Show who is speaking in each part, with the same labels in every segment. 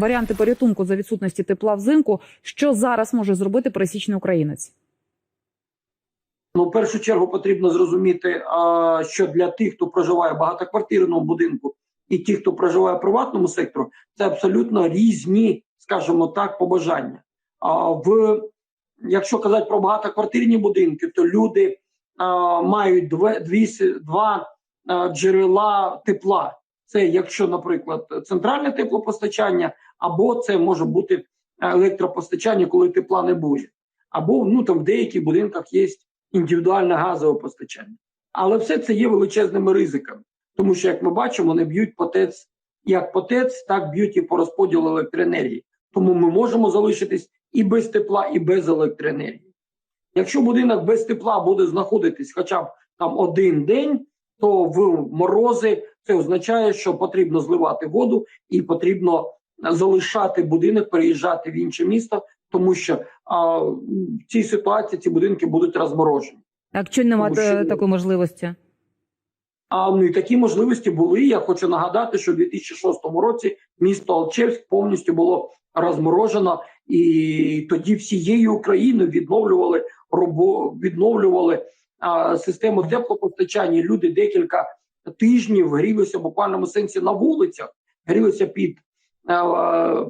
Speaker 1: Варіанти порятунку за відсутності тепла взимку. Що зараз може зробити пересічний українець?
Speaker 2: Ну, в першу чергу потрібно зрозуміти, що для тих, хто проживає в багатоквартирному будинку, і ті, хто проживає в приватному секторі, це абсолютно різні, скажімо так, побажання. А в якщо казати про багатоквартирні будинки, то люди мають дві, два джерела тепла. Це якщо, наприклад, центральне теплопостачання, або це може бути електропостачання, коли тепла не буде. Або ну там в деяких будинках є індивідуальне газове постачання. Але все це є величезними ризиками, тому що, як ми бачимо, вони б'ють по ТЕЦ як по ТЕЦ, так б'ють і по розподілу електроенергії. Тому ми можемо залишитись і без тепла, і без електроенергії. Якщо будинок без тепла буде знаходитись хоча б там один день, то в морози це означає, що потрібно зливати воду і потрібно залишати будинок, переїжджати в інше місто, тому що а, в цій ситуації ці будинки будуть розморожені.
Speaker 1: А Якщо немає
Speaker 2: що-
Speaker 1: такої можливості,
Speaker 2: А ну і такі можливості були. Я хочу нагадати, що в 2006 році місто Алчевськ повністю було розморожено, і тоді всією Україною відновлювали робо відновлювали а, систему теплопостачання. Люди декілька тижнів грілися в буквальному сенсі на вулицях, грілися під а,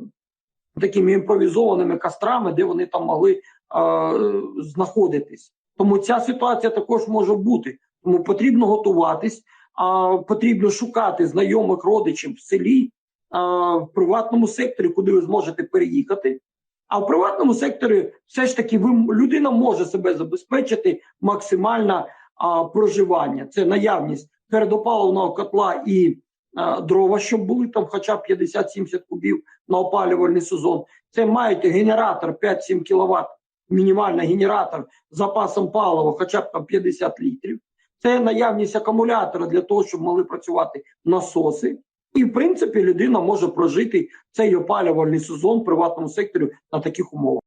Speaker 2: такими імпровізованими кострами, де вони там могли а, знаходитись. Тому ця ситуація також може бути. Тому потрібно готуватись, а, потрібно шукати знайомих родичів в селі, а, в приватному секторі, куди ви зможете переїхати. А в приватному секторі все ж таки ви, людина може себе забезпечити максимальне а, проживання. Це наявність твердопаливного котла і а, дрова, щоб були там хоча б 50-70 кубів на опалювальний сезон. Це маєте генератор 5-7 кВт, мінімальний генератор з запасом палива, хоча б там 50 літрів. Це наявність акумулятора для того, щоб могли працювати насоси. І в принципі людина може прожити цей опалювальний сезон в приватному секторі на таких умовах.